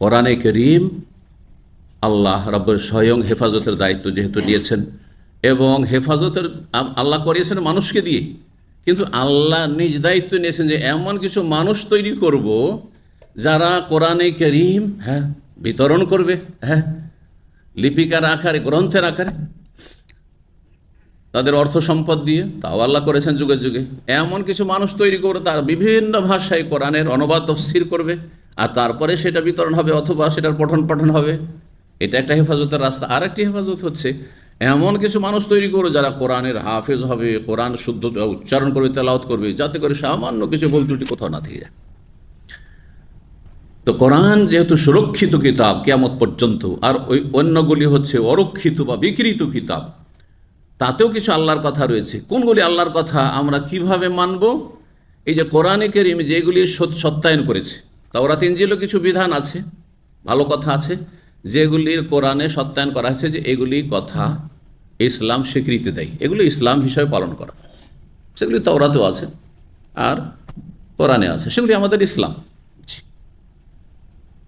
কোরআনে করিম আল্লাহ রব্বর স্বয়ং হেফাজতের দায়িত্ব যেহেতু নিয়েছেন এবং হেফাজতের, আল্লাহ করিয়েছেন মানুষকে দিয়ে। কিন্তু আল্লাহ নিজ দায়িত্ব নিয়েছেন যে এমন কিছু মানুষ তৈরি করব যারা কোরআনে করিম হ্যাঁ বিতরণ করবে হ্যাঁ লিপিকার আকারে, গ্রন্থের আকারে, তাদের অর্থ সম্পদ দিয়ে, তাও আল্লাহ করেছেন যুগে যুগে। এমন কিছু মানুষ তৈরি করে তার বিভিন্ন ভাষায় কোরআনের অনুবাদ, তফসির করবে। আর তারপরে সেটা বিতরণ হবে অথবা সেটার পঠন পাঠন হবে। এটা একটা হেফাজতের রাস্তা। আর একটি হেফাজত হচ্ছে, এমন কিছু মানুষ তৈরি করো যারা কোরআনের হাফেজ হবে, কোরআন শুদ্ধ উচ্চারণ করবে তেলাওত করবে, যাতে করে সামান্য কিছু ভুল ত্রুটি কোথাও না থেকে যায়। তো কোরআন যেহেতু সুরক্ষিত কিতাব কেয়ামত পর্যন্ত, আর ওই অন্যগুলি হচ্ছে অরক্ষিত বা বিকৃত কিতাব, তাতেও কিছু আল্লাহর কথা রয়েছে। কোনগুলি আল্লাহর কথা আমরা কীভাবে মানব? এই যে কোরআনে কেরিম যেগুলি সত্যায়ন করেছে তাওরাত ইঞ্জিলও কিছু বিধান আছে, ভালো কথা আছে, যেগুলির কোরআনে সত্যায়ন করা হয়েছে যে এগুলি কথা ইসলাম স্বীকৃতি দেয়। এগুলি ইসলাম হিসাবে পালন করা। সেগুলি তাওরাতেও আছে আর কোরআনে আছে। সেগুলি আমাদের ইসলাম।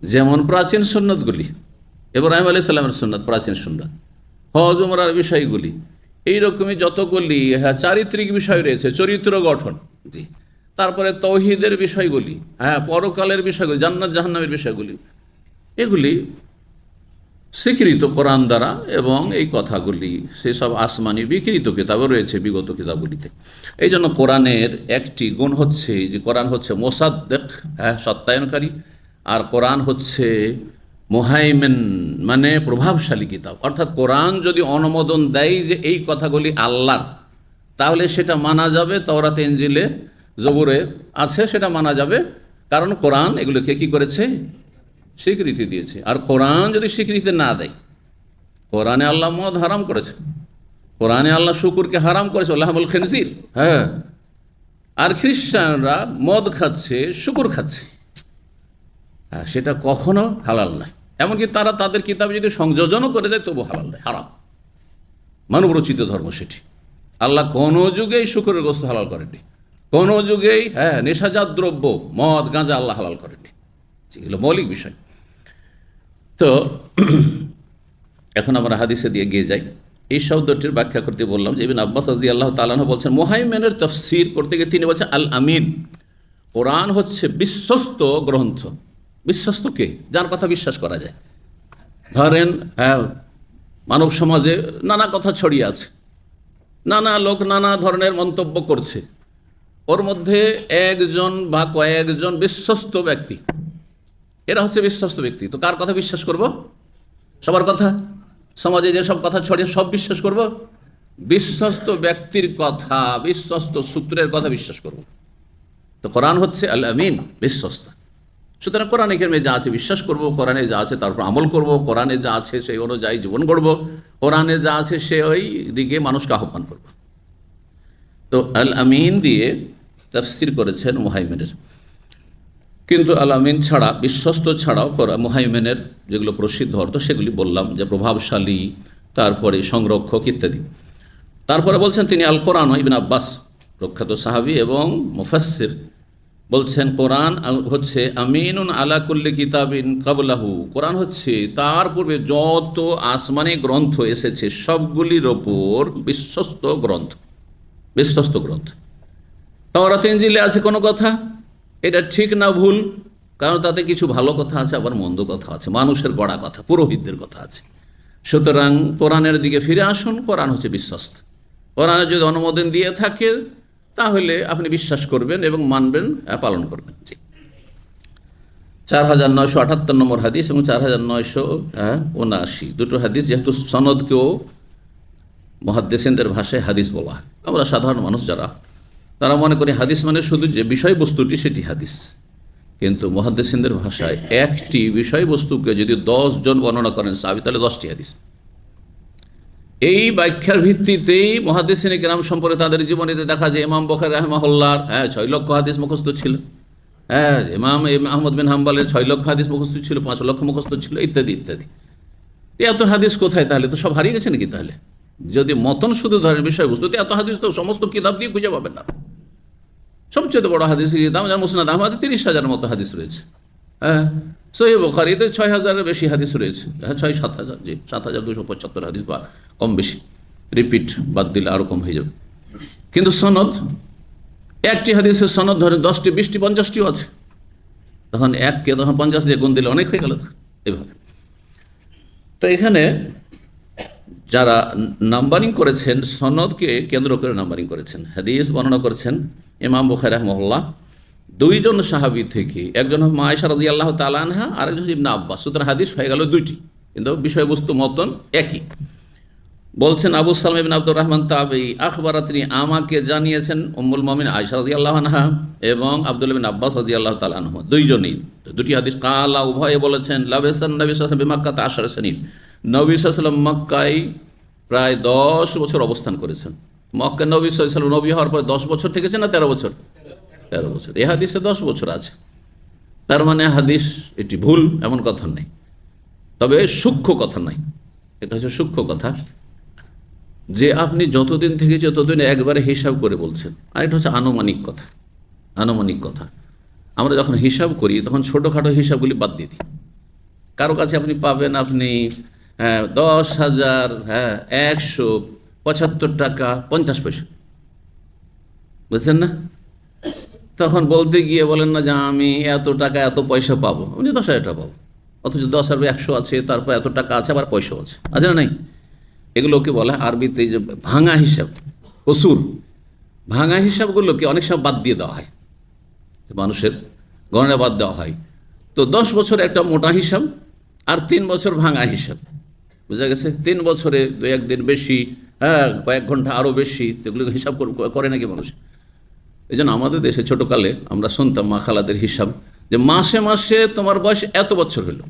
যেমন প্রাচীন সন্ন্যতগুলি ইব্রাহিম আলি সাল্লামের সন্ন্যত প্রাচীন সন্ন্যত হজ, উমরার বিষয়গুলি, এইরকমই যতগুলি হ্যাঁ চারিত্রিক বিষয় রয়েছে, চরিত্র গঠন। জি। তারপরে তৌহিদের বিষয়গুলি হ্যাঁ পরকালের বিষয়গুলি, জান্নাত, জাহান্নামের বিষয়গুলি, এগুলি স্বীকৃত কোরআন দ্বারা এবং এই কথাগুলি সেসব আসমানি বিকৃত কিতাবও রয়েছে বিগত কিতাবগুলিতে। এই জন্য কোরআনের একটি গুণ হচ্ছে, যে কোরআন হচ্ছে মোসাদ্দেক হ্যাঁ সত্যায়নকারী, আর কোরআন হচ্ছে মোহাইমেন মানে প্রভাবশালী কিতাব। অর্থাৎ কোরআন যদি অনুমোদন দেয় যে এই কথাগুলি আল্লাহর, তাহলে সেটা মানা যাবে তওরাত এঞ্জিলে জবুরে আছে, সেটা মানা যাবে। কারণ কোরআন এগুলোকে কি করেছে? স্বীকৃতি দিয়েছে। আর কোরআন যদি স্বীকৃতি না দেয়, কোরআনে আল্লাহ মদ হারাম করেছে। কোরআনে আল্লাহ শুকুরকে হারাম করেছে আল্লাহমুল খেনজির। হ্যাঁ। আর খ্রিস্টানরা মদ খাচ্ছে, শুকুর খাচ্ছে। সেটা কখনো হালাল নয়। এমনকি তারা তাদের কিতাবে যদি সংযোজনও করে দেয় তবু হালাল নয়, হারাম। মানবরচিত ধর্ম সেটি। আল্লাহ কোনো যুগেই শুকুরের গোস্ত হালাল করেননি। কোনো যুগেই হ্যাঁ নেশাজাত দ্রব্য, মদ, গাঁজা আল্লাহ হালাল করেননি। যেগুলো মৌলিক বিষয়। তো, এখন আমরা হাদিসে দিয়ে গিয়ে যাই। এই শব্দটির ব্যাখ্যা করতে বললাম যে ইবিন আব্বাস রাজি আল্লাহ তালাহ বলছেন, মোহাইমেনের তফসির করতে গিয়ে তিনি বলছেন আল আমিন কোরআন হচ্ছে বিশ্বস্ত গ্রন্থ। বিশ্বস্ত কে? যার কথা বিশ্বাস করা যায়। ধরেন হ্যাঁ মানব সমাজে নানা কথা ছড়িয়ে আছে। নানা লোক নানা ধরনের মন্তব্য করছে। ওর মধ্যে একজন বা কয়েকজন বিশ্বস্ত ব্যক্তি। এরা হচ্ছে বিশ্বস্ত ব্যক্তি। তো কার কথা বিশ্বাস করব? সবার কথা? সমাজে যেসব কথা ছড়িয়ে সব বিশ্বাস করব? বিশ্বস্ত ব্যক্তির কথা, বিশ্বস্ত সূত্রের কথা বিশ্বাস করব। তো কোরআন হচ্ছে আল আমিন, বিশ্বস্ত। সুতরাং কোরআনে কেরমে যা আছে বিশ্বাস করব, কোরআনে যা আছে তারপর আমল করব, কোরআনে যা আছে সেই অনুযায়ী জীবন গড়ব, কোরআনে যা আছে সে ওই দিকে মানুষকে আহ্বান করব। তো আল আমিন দিয়ে তাফসির করেছেন মুহাইমেনের। কিন্তু আল আমিন ছাড়া, বিশ্বস্ত ছাড়াও মুহাইমেনের যেগুলো প্রসিদ্ধ অর্থ, সেগুলি বললাম যে প্রভাবশালী, তারপরে সংরক্ষক ইত্যাদি। তারপরে বলছেন তিনি আল কোরআন, ইবিন আব্বাস, প্রখ্যাত সাহাবি এবং মুফাসির বলছেন, কোরআন হচ্ছে আমিনুন আলা কুল্লি কিতাবিন কাবলাহু। কোরআন হচ্ছে তার পূর্বে যত আসমানি গ্রন্থ এসেছে, সবগুলির ওপর বিশ্বস্ত গ্রন্থ বিশ্বস্ত গ্রন্থ। তাওরাত ইঞ্জিলে আছে কোনো কথা? এটা ঠিক না ভুল? কারণ তাতে কিছু ভালো কথা আছে, আবার মন্দ কথা আছে। মানুষের গড়া কথা, পুরোহিতদের কথা আছে। সুতরাং কোরআনের দিকে ফিরে আসুন। কোরআন হচ্ছে বিশ্বস্ত। কোরআনের যদি অনুমোদন দিয়ে থাকে, তাহলে আপনি বিশ্বাস করবেন এবং মানবেন পালন করবেন। জি। চার হাজার নয়শো আটাত্তর নম্বর হাদিস এবং চার হাজার নয়শো উনআশি। দুটো হাদিস, যেহেতু সনদকেও মহাদ্দেসেনদের ভাষায় হাদিস বলা হয়। আমরা সাধারণ মানুষ যারা তারা মনে করি হাদিস মানে শুধু যে বিষয়বস্তুটি সেটি হাদিস। কিন্তু মহাদ্দেসিনদের ভাষায় একটি বিষয়বস্তুকে যদি দশ জন বর্ণনা করেন সাবি তাহলে দশটি হাদিস। এই ব্যাখ্যার ভিত্তিতেই মহাদিসিনী কেরাম সম্পর্কে তাদের জীবনীতে দেখা যায়, ইমাম বখার রহমাহুল্লার হ্যাঁ ছয় লক্ষ হাদিস মুখস্থ ছিল। হ্যাঁ ইমাম ইম- আহমদ বিন হাম্বালের ছয় লক্ষ হাদিস মুখস্থ ছিল, পাঁচ লক্ষ মুখস্থ ছিল, ইত্যাদি ইত্যাদি। এত হাদিস কোথায় তাহলে? তো সব হারিয়ে গেছে নাকি তাহলে? যদি মতন শুধু ধরেন বিষয়বস্তু এত হাদিস তো সমস্ত কিতাব দিয়ে খুঁজে পাবেন না। সবচেয়ে বড় হাদিস কিতাব যার মুসনাদ আহমদ তিরিশ হাজার মতো হাদিস রয়েছে। হ্যাঁ? সহি বোখারিতে ছয় হাজারের বেশি হাদিস রয়েছে। হ্যাঁ ছয়, সাত হাজার, জি, সাত হাজার দুশো পঁচাত্তর হাদিস বা কম বেশি। রিপিট বাদ দিলে আরও কম হয়ে যাবে। কিন্তু সনদ, একটি হাদিসের সনদ ধরে দশটি, বিশটি, পঞ্চাশটিও আছে। তখন এককে তখন পঞ্চাশ দিয়ে গুণ দিলে অনেক হয়ে গেল। এভাবে। তো এখানে যারা নাম্বারিং করেছেন, সনদকে কেন্দ্র করে নাম্বারিং করেছেন। হাদিস বর্ণনা করেছেন ইমাম বুখারি রহমল্লা দুইজন সাহাবি থেকে, একজন মায়েশা রাজি আল্লাহ তালানহা আরেকজন হচ্ছে ইবনা আব্বাস। সুতরাং হাদিস হয়ে গেল দুইটি, কিন্তু বিষয়বস্তু মতন একই। বলছেন আবু সালাম ইবিন আব্দুর রহমান, তাবি আখবরা তিনি আমাকে জানিয়েছেন উম্মুল মমিন আয়সা রাজি আল্লাহ আনহা এবং আব্দুল বিন আব্বাস রাজি আল্লাহ তালানহ দুইজনই। দুটি হাদিস, কালা, উভয়ে বলেছেন লাভেসান নবী সাসলাম বিমাক্কাতে আশার সেনিন। নবী সাল্লাম মক্কায় প্রায় দশ বছর অবস্থান করেছেন। মক্কা নবী সাল্লাম নবী হওয়ার পরে দশ বছর থেকেছে না তেরো বছর? তেরো বছর। এই হাদিসে দশ বছর আছে। তার মানে হাদিস এটি ভুল, এমন কথা নেই তবে সূক্ষ্ম কথা নাই এটা হচ্ছে সূক্ষ্ম কথা। যে আপনি যতদিন থেকে ততদিন একবারে হিসাব করে বলছেন। আর এটা হচ্ছে আনুমানিক কথা। আনুমানিক কথা। আমরা যখন হিসাব করি, তখন ছোটোখাটো হিসাবগুলি বাদ দিয়ে দিই। কারও কাছে আপনি পাবেন, আপনি হ্যাঁ, দশ হাজার হ্যাঁ একশো পঁচাত্তর টাকা পঞ্চাশ পয়সা। বুঝছেন না? তখন বলতে গিয়ে বলেন না যে আমি এত টাকা এত পয়সা পাবো। উনি দশ হাজার টাকা পাবো। অথচ দশ হাজার একশো আছে তারপর এত টাকা আছে আবার পয়সাও আছে। আছে না নাই? এগুলোকে বলা আরবিতে যে ভাঙা হিসাব? কসুর। ভাঙা হিসাবগুলোকে অনেক সময় বাদ দিয়ে দেওয়া হয়। মানুষের গণনা বাদ দেওয়া হয়। তো দশ বছর একটা মোটা হিসাব আর তিন বছর ভাঙা হিসাব। বুঝা গেছে? তিন বছরে দু একদিন বেশি হ্যাঁ কয়েক ঘণ্টা আরও বেশি এগুলো হিসাব করে নাকি মানুষ? এই জন্য আমাদের দেশে ছোটোকালে আমরা শুনতাম মা খালাদের হিসাব যে মাসে মাসে তোমার বয়স এত বছর হলো।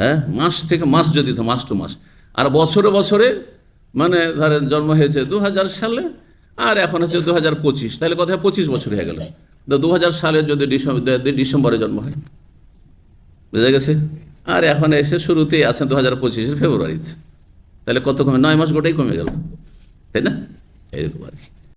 হ্যাঁ মাস থেকে মাস যদি তো মাস টু মাস। আর বছরে বছরে মানে ধরেন জন্ম হয়েছে দু হাজার সালে, আর এখন হচ্ছে দু হাজার পঁচিশ। তাহলে কথা পঁচিশ বছর হয়ে গেল। তো দু হাজার সালে যদি ডিসেম্বর ডিসেম্বরে জন্ম হয়। বুঝা গেছে? আর এখন এসে শুরুতেই আছেন দু হাজার পঁচিশের ফেব্রুয়ারিতে। তাহলে কত কমে নয় মাস গোটাই কমে গেল। তাই না? এরকম আর কি।